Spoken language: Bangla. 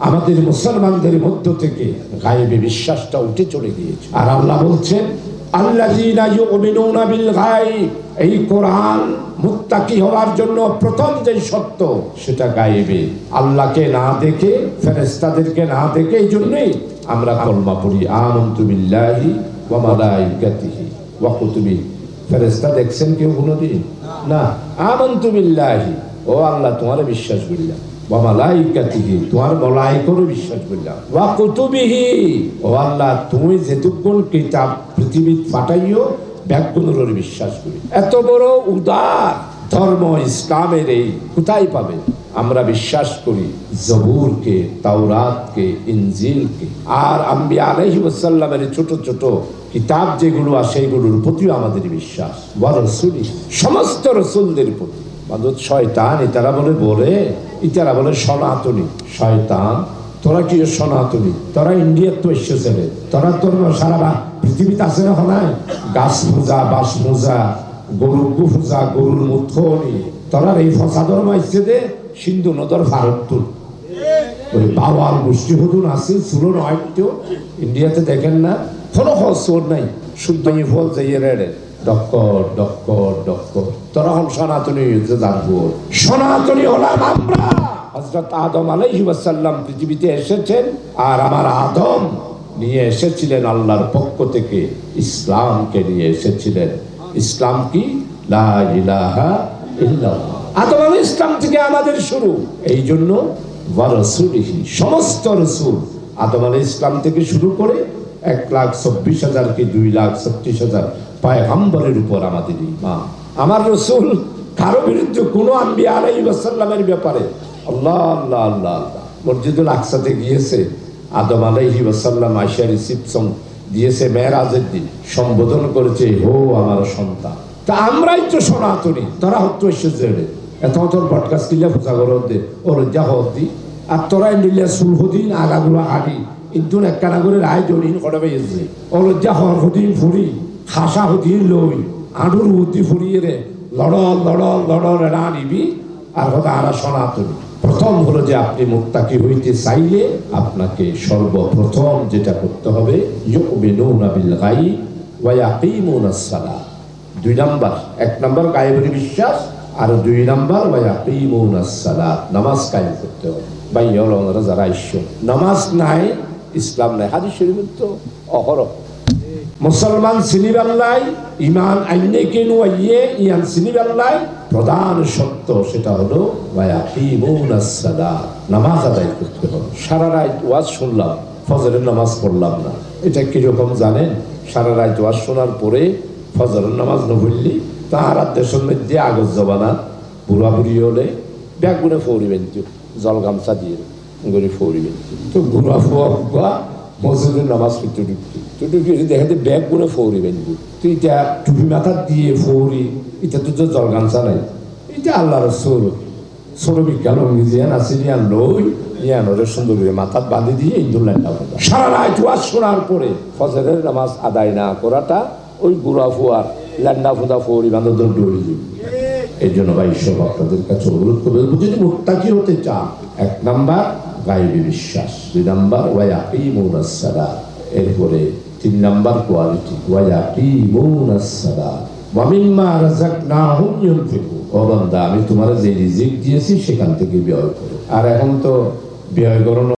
আমাদের মুসলমানদের মধ্য থেকে গায়েবে বিশ্বাসটা উঠে চলে গিয়েছে। আর আল্লাহ বলছেন আমরা দেখছেন কেউ কোনোদিন? না। আমানতু বিল্লাহি। ও আল্লাহ, তোমার বিশ্বাস করলাম ওয়া মালাইকাতিহি, তোমার মলাইকারও বিশ্বাস করলাম কুতুবিহি, ও আল্লাহ, তুমি কিতাব বিশ্বাস করি। এত বড় উদার ধর্ম ইসলামের এই কোথায় পাবে? আমরা বিশ্বাস করি জবুরকে, তাওরাতকে আর আম্বি আলহি ওসাল্লামের ছোট ছোট কিতাব যেগুলো আছে এগুলোর প্রতিও আমাদের বিশ্বাস। ওয়া রসুলি সমস্ত রসুলদের প্রতি। মাদত শয়তান ইতারা বলে বলে ইতারা বলে সনাতনী। শয়তান, তোরা কি সনাতনী? তোরা ইন্ডিয়ার তো এসেছে তোরা তোর সারা পৃথিবীতে আছে না হয় গাছ পূজা বাস পূজা গরু পূজা, গরুর মুথনি তোরা এই ধর্ম আসছে দে সিন্ধু নদর ভারত ওই বাওয়াল গোষ্ঠী হতুন আছে নয় ইন্ডিয়াতে দেখেন না। কোনো হসর নাই। শুদ্ধ ফল যাইয়ে রেড়ে ডক্কর ডক্কর ডক্কর। তোরা সনাতনী হচ্ছে সনাতনী হলাম আমরা। হজরত আদম আলাইহিবাসাল্লাম পৃথিবীতে এসেছেন আর আমার আদম নিয়ে এসেছিলেন আল্লাহর পক্ষ থেকে ইসলামকে নিয়ে এসেছিলেন। ইসলাম কি? লা ইলাহা ইল্লাল্লাহ। আদম আলী ইসলাম থেকে আমাদের শুরু। এই জন্য সমস্ত রসুল আদম আলী ইসলাম থেকে শুরু করে এক লাখ চব্বিশ হাজার কি দুই লাখ ছত্রিশ হাজার পায়গাম্বরের উপর আমাদের ইমান আমার রসুল কারও বিরুদ্ধে কোনো আম্বি আলাই ওয়াসাল্লামের ব্যাপারে আল্লাহ আল্লাহ আল্লাহ আল্লাহ মসজিদুল আকসাতে গিয়েছে, আদম আলাইহি ওয়াসাল্লাম আশিয়া রিসিপশন দিয়েছে মেয়েরাজের দিন, সম্বোধন করেছে হো আমার সন্তান। তা আমরাই তো সনাতনী, তারা হতো এসেছে এত তোর বটকাস কিলে ফুজা করত দে ওর যা হত আর তোরা নিলে সুল হদিন আগাগুলো আদি কিন্তু একখানা করে রায় জড়িন করে পেয়েছে ওর যা হর হদিন ফুরি খাসা হদিন লই আঁডুর হদি ফুরিয়ে রে, লড়ল লড়ল লড়ল এরা নিবি আর কথা আরা সনাতনী। প্রথম হলো যে আপনি মুক্তাকি হইতে চাইলে আপনাকে সর্বপ্রথম যেটা করতে হবে, ইউমিনুনা বিল গায়ব ওয়া ইয়াকিমুনাস সালাহ। দুই নাম্বার, এক নাম্বার গায়েবের বিশ্বাস, আর দুই নাম্বার ওয়া ইয়াকিমুনাস সালাত নামাজ কায়েম করতে হবে। ভাই ওরা যারা ঈশ্বর নামাজ নাই, ইসলাম নাই হাদিস শরীফের তো অহরহ। মুসলমান সিনিবাল্লাই ইমান আইনে কেন আইয়ে, ইয়ান সিনিবাল্লাই, প্রধান সত্য সেটা হলো নামাজ আদায় করতে হবে। সারা রাত ওয়াজ শুনলাম, ফজরের নামাজ পড়লাম না। এটা কীরকম জানেন? সারা রাত ওয়াজ শোনার পরে ফজরের নামাজ না পড়লি, তাহার দেশের মধ্যে আগজ জবানা বুড়া বুড়ি হলে ব্যাগ গুনে ফৌরিবেন জল গামছা দিয়ে গড়ি ফৌরিবেন তো বুড়া ফুয়া ফুয়া মসজিদের নামাজ পড়তে ঢুকতি। তো ঢুকি দেখাতে ব্যাগ গুনে ফৌরিবেন তুই এটা টুপি মাথা দিয়ে ফৌরি, এটা তো জল গামছা নাই। এটা আল্লাহ রসুল। ছোট বিজ্ঞান ইংরেজিয়ান আছে ইয়ান লই ইয়ান ওরে সুন্দর করে মাথাত বাঁধি দিয়ে ইন্দুর লাইনটা সারা রাত ওয়াজ শোনার পরে ফজরের নামাজ আদায় না করাটা ওই গুড়া ফুয়ার ল্যান্ডা ফুদা ফৌরি বান্ধব ডরি দিবি এই জন্য ভাই সব আপনাদের কাছে অনুরোধ করবে, যদি মুক্তাকি হতে চান, এক নাম্বার গাইবী বিশ্বাস। দুই নাম্বার ওয়াকি মৌনাসারা এরপরে তিন নাম্বার কোয়ালিটি ওয়াকি বান্দা, আমি তোমার যে রিজিক দিয়েছি, সেখান থেকে ব্যয় করো। আর এখন তো ব্যয় করানো